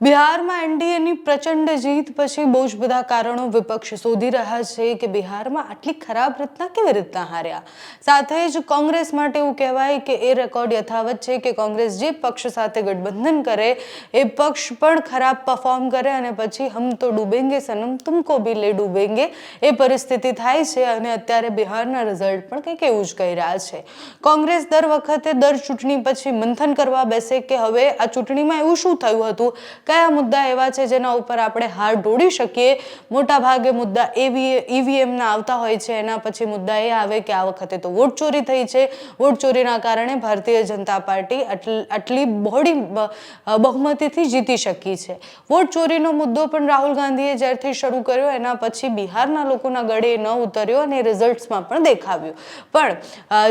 બિહારમાં એનડીએની પ્રચંડ જીત પછી બહુ જ બધા કારણો વિપક્ષ શોધી રહ્યા છે કે બિહારમાં આટલી ખરાબ રીતના કેવી રીતના હાર્યા? સાથે જ કોંગ્રેસ માટે એવું કહેવાય કે એ રેકોર્ડ યથાવત છે કે કોંગ્રેસ જે પક્ષ સાથે ગઠબંધન કરે, એ પક્ષ પણ ખરાબ પરફોર્મ કરે અને પછી હમ તો ડૂબેંગે, સનમ તુમકો ભી લે ડૂબેંગે, એ પરિસ્થિતિ થાય છે અને અત્યારે બિહારના રિઝલ્ટ પણ કંઈક એવું જ કહી રહ્યા છે. કોંગ્રેસ દર વખતે દર ચૂંટણી પછી મંથન કરવા બેસે કે હવે આ ચૂંટણીમાં એવું શું થયું હતું? કયા મુદ્દા એવા છે જેના ઉપર આપણે હાર ઢોળી શકીએ? મોટા ભાગે મુદ્દા એવી ઈવીએમના આવતા હોય છે. એના પછી મુદ્દા એ આવે કે આ વખતે તો વોટ ચોરી થઈ છે. વોટ ચોરીના કારણે ભારતીય જનતા પાર્ટી આટલી બહોળી બહુમતીથી જીતી શકી છે. વોટ ચોરીનો મુદ્દો પણ રાહુલ ગાંધીએ જ્યારથી શરૂ કર્યો, એના પછી બિહારના લોકોના ગળે ન ઉતર્યો અને રિઝલ્ટ્સમાં પણ દેખાવ્યું. પણ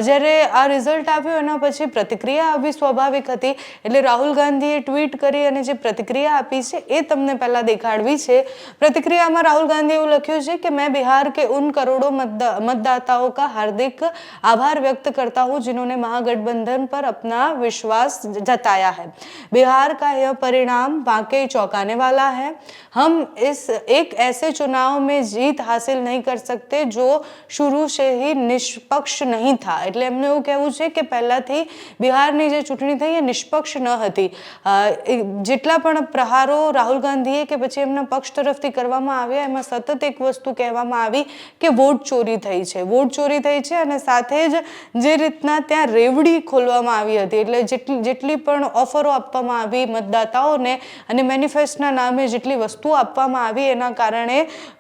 જ્યારે આ રિઝલ્ટ આવ્યો, એના પછી પ્રતિક્રિયા આવી સ્વાભાવિક હતી. એટલે રાહુલ ગાંધીએ ટ્વીટ કરી અને જે પ્રતિક્રિયા આપી છે એ તમને પહેલા દેખાડવી છે પ્રતિક્રિયામાં રાહુલ ગાંધીએ એવું લખ્યું છે કે मैं बिहार के उन करोड़ों मतदा- मतदाताओं का हार्दिक आभार व्यक्त करता हूं जिन्होंने महागठबंधन पर अपना विश्वास जताया है बिहार का यह परिणाम वाकई चौंकाने वाला है हम इस एक ऐसे चुनाव में जीत हासिल नहीं कर सकते जो शुरू से ही નિષ્પક્ષ નહીં થા એટલે એમને એવું કહેવું છે કે પહેલાંથી બિહારની જે ચૂંટણી થઈ એ નિષ્પક્ષ ન હતી અ, એ જેટલા પણ પ્રહારો રાહુલ ગાંધીએ કે પછી એમના પક્ષ તરફથી કરવામાં આવ્યા, એમાં સતત એક વસ્તુ કહેવામાં આવી કે વોટ ચોરી થઈ છે. વોટ ચોરી થઈ છે અને સાથે જ જે રીતના ત્યાં રેવડી ખોલવામાં આવી હતી, એટલે જેટલી જેટલી પણ ઓફરો આપવામાં આવી મતદાતાઓને અને મેનિફેસ્ટના નામે જેટલી વસ્તુઓ આપવામાં આવી, એના કારણે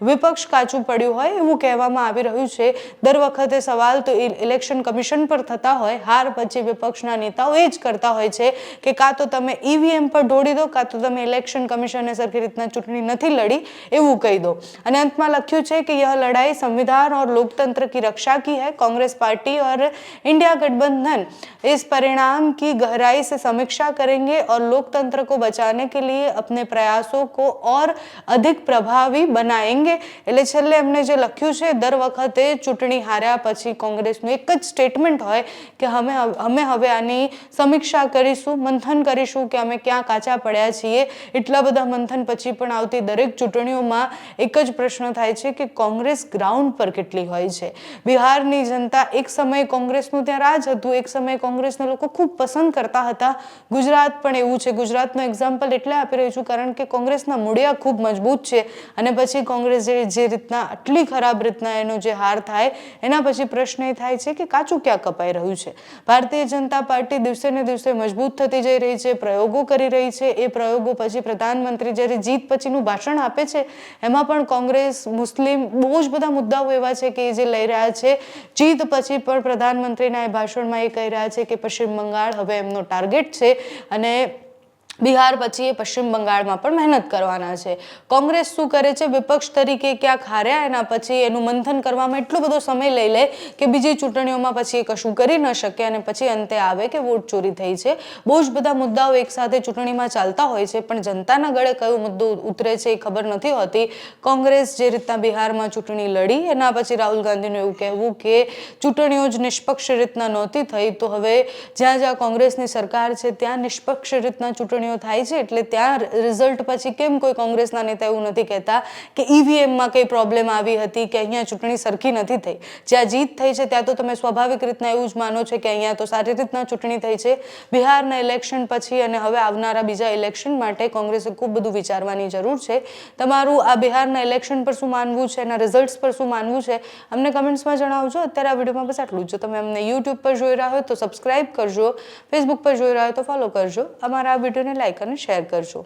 વિપક્ષ કાચું પડ્યું હોય એવું કહેવામાં આવી રહ્યું છે. દર વખતે સવાલ તો ઇલેક્શન કમિશન પર થતા હોય, હાર પછી વિપક્ષના નેતાઓ એ જ કરતા હોય છે કે કાં તો તમે ઈવીએમ પર ઢોળી દો, કાં તો તમે ઇલેક્શન કમિશને સરખી રીતના ચૂંટણી નથી લડી એવું કહી દો અને અંતમાં લખ્યું છે કે यह लड़ाई संविधान और लोकतंत्र की रक्षा की है कांग्रेस पार्टी और इंडिया गठबंधन इस परिणाम की गहराई से समीक्षा करेंगे और लोकतंत्र को बचाने के लिए अपने प्रयासों को और अधिक प्रभावी बनाएंगे એટલે છેલ્લે એમને જે લખ્યું છે દર વખતે ચૂંટણી હાર્યા પછી કોંગ્રેસનું એક જ સ્ટેટમેન્ટ હોય કે અમે અમે હવે આની સમીક્ષા કરીશું મંથન કરીશું કે અમે ક્યાં કાચા પડ્યા છીએ એટલા બધા મંથન પછી પણ આવતી દરેક ચૂંટણીઓમાં એક જ પ્રશ્ન થાય છે કે કોંગ્રેસ ગ્રાઉન્ડ પર કેટલી હોય છે? બિહારની જનતા એક સમયે કોંગ્રેસનું ત્યાં રાજ હતું, એક સમયે કોંગ્રેસને લોકો ખૂબ પસંદ કરતા હતા. ગુજરાત પણ એવું છે. ગુજરાતનું એક્ઝામ્પલ એટલે આપી રહ્યું છું કારણ કે કોંગ્રેસના મૂળિયા ખૂબ મજબૂત છે અને પછી કોંગ્રેસ જે રીતના આટલી ખરાબ રીતના એનો જે હાર થાય, એના પછી પ્રશ્ન એ થાય છે કે કાચું ક્યાં કપાઈ રહ્યું છે? ભારતીય જનતા પાર્ટી દિવસે ને દિવસે મજબૂત થતી જઈ રહી છે, પ્રયોગો કરી રહી છે. એ પ્રયોગો પછી પ્રધાનમંત્રી જ્યારે જીત પછીનું ભાષણ આપે છે, એમાં પણ કોંગ્રેસ, મુસ્લિમ બહુ જ બધા મુદ્દાઓ એવા છે કે જે લઈ રહ્યા છે. જીત પછી પણ પ્રધાનમંત્રીના એ ભાષણમાં એ કહી રહ્યા છે કે પશ્ચિમ બંગાળ હવે એમનો ટાર્ગેટ છે અને બિહાર પછી એ પશ્ચિમ બંગાળમાં પણ મહેનત કરવાના છે. કોંગ્રેસ શું કરે છે? વિપક્ષ તરીકે ક્યાંક હાર્યા, એના પછી એનું મંથન કરવામાં એટલો બધો સમય લઈ લે કે બીજી ચૂંટણીઓમાં પછી એ કશું કરી ન શકે અને પછી અંતે આવે કે વોટ ચોરી થઈ છે. બહુ જ બધા મુદ્દાઓ એકસાથે ચૂંટણીમાં ચાલતા હોય છે, પણ જનતાના ગળે કયો મુદ્દો ઉતરે છે એ ખબર નથી હોતી. કોંગ્રેસ જે રીતના બિહારમાં ચૂંટણી લડી, એના પછી રાહુલ ગાંધીનું એવું કહેવું કે ચૂંટણીઓ જ નિષ્પક્ષ રીતના નહોતી થઈ, તો હવે જ્યાં જ્યાં કોંગ્રેસની સરકાર છે, ત્યાં નિષ્પક્ષ રીતના ચૂંટણીઓ થાય છે એટલે ત્યાં રિઝલ્ટ પછી કેમ કોઈ કોંગ્રેસના નેતા એવું નથી કહેતા કે ઈવીએમમાં કઈ પ્રોબ્લેમ આવી હતી કે અહીંયા ચૂંટણી સરખી નથી થઈ? જ્યાં જીત થઈ છે ત્યાં તો તમે સ્વાભાવિક રીતના એવું જ માનો છો કે અહીંયા તો સારી રીતના ચૂંટણી થઈ છે. બિહારના ઇલેક્શન પછી અને હવે આવનારા બીજા ઇલેક્શન માટે કોંગ્રેસે ખૂબ બધું વિચારવાની જરૂર છે. તમારું આ બિહારના ઇલેક્શન પર શું માનવું છે? એના રિઝલ્ટ્સ પર શું માનવું છે? અમને કમેન્ટ્સમાં જણાવજો. અત્યારે આ વિડીયોમાં બસ આટલું જ. જો તમે અમને યુટ્યુબ પર જોઈ રહ્યા હોય તો સબસ્ક્રાઇબ કરજો. ફેસબુક પર જોઈ રહ્યા હોય તો ફોલો કરજો. અમારા આ વિડીયોને લાઈક અને શેર કરજો.